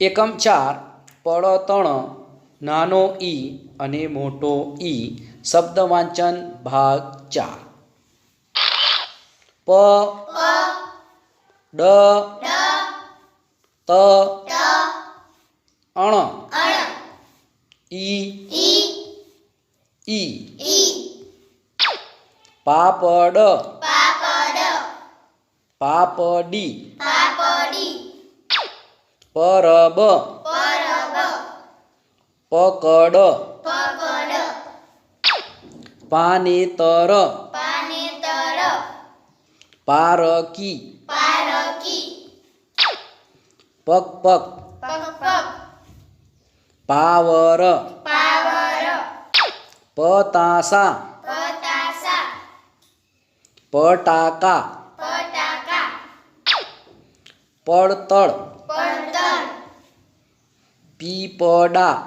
એકમ ચાર પડતણ નાનો ઈ અને મોટો ઈ શબ્દ વાંચન ભાગ ચાર. પ ડ ત અણ ઈ ઈ. પાપડ. પાપડી. પરબ પકડ પાનેતર પારકી પગ પગ પાવર પતાસા પટાકા પડતળ પીપડા.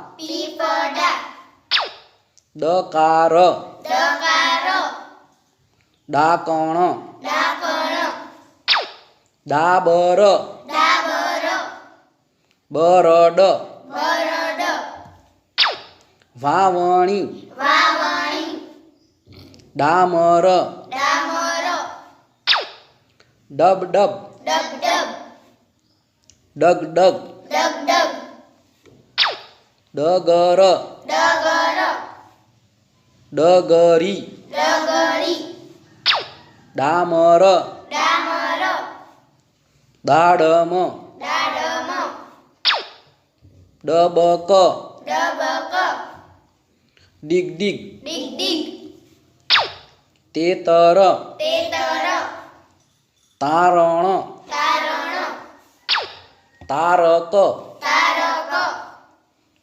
દકાર. ડાકણ. ડાબર. બરડ. વાવણી. ડામર. ડબ ડબ ડગ ડગ ડગર. ડગરી. ડામર. દાડમ. ડબક. ડીગ ડીગ તેતર. તારણ. તારક.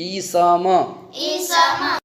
İsa'ma. İsa'ma.